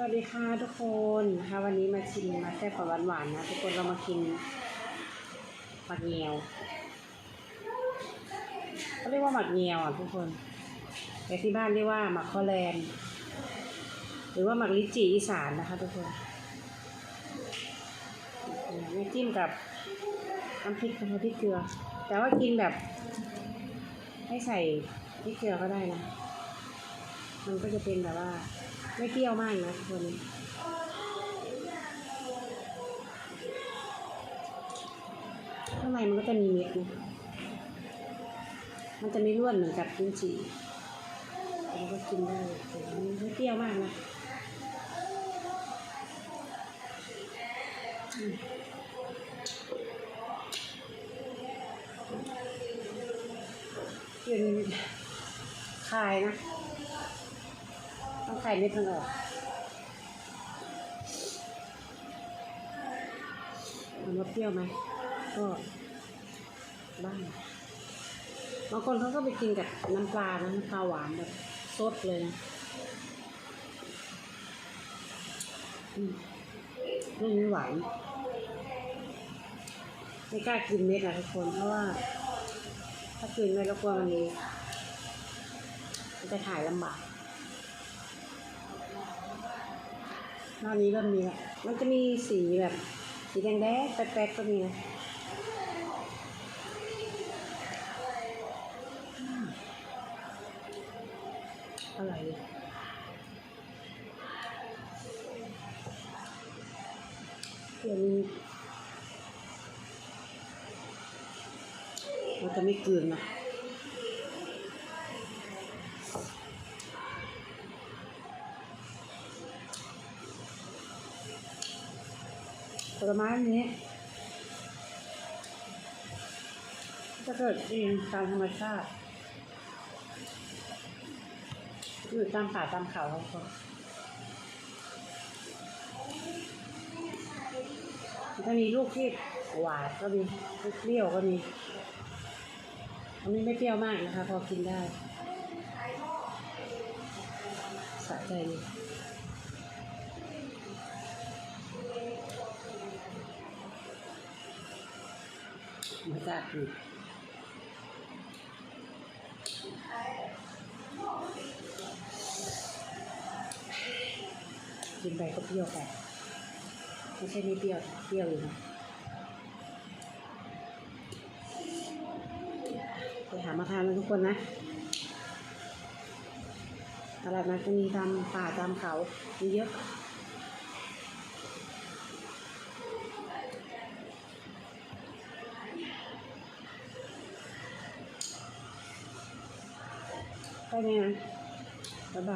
สวัสดีค่ะทุกคนนะคะวันนี้มาชิมมาแซ่บกับหวานๆนะทุกคนเรามากินหมักเงียวเขาเรียกว่าหมักเงียวอะทุกคนแต่ที่บ้านเรียกว่าหมักข้อแลนหรือว่าหมักลิจีอีสานนะคะทุกคนนี่จิ้มกับน้ำพริกนะคะพริกเกลือ แต่ว่ากินแบบไม่ใส่พริกเกลือก็ได้นะ มันก็จะเป็นแบบว่า ไม่เปรี้ยวมากนะทุกคนข้างในมันก็จะมีเม็ดนะมันจะไม่ร่วนเหมือนกับลิ้นจี่มันก็กินได้แต่ไม่เปรี้ยวมากนะเป็นคายนะ ต้องไข่เม็ดมันออกมันว่าเปรี้ยวไหมก็บ้างบางคนเขาก็ไปกินกับน้ำปลานะน้ำปลาหวานแบบสดเลยนะอืมเรื่องนี้หวานไม่กล้ากินเม็ดอะทุกคนเพราะว่า ถ้ากินเม็ดแล้วกลัวมันมันจะถ่ายลำบาก หน้านี้เริ่มมีแล้วมันจะมีสีแบบสีแดงแดงแป๊ดๆก็มีนะอร่อยดีเดี๋ยวนี้มันจะไม่เกลืนนะ ผลไม้นี้ จะเกิดเองตามธรรมชาติ อยู่ตามป่าตามเขาของเขาจะมีลูกที่หวานก็มีลูกเปรี้ยวก็มี อันนี้ไม่เปรี้ยวมากนะคะ พอกินได้สะใจดี มาจากอีกกินไปก็เปรี้ยวไปไม่ใช่ไม่เปรี้ยวเปรี้ยวอยู่นะไปหามาทานกันทุกคนนะตลาดนัดก็มีตามป่าตามเขามีเยอะ ไปไห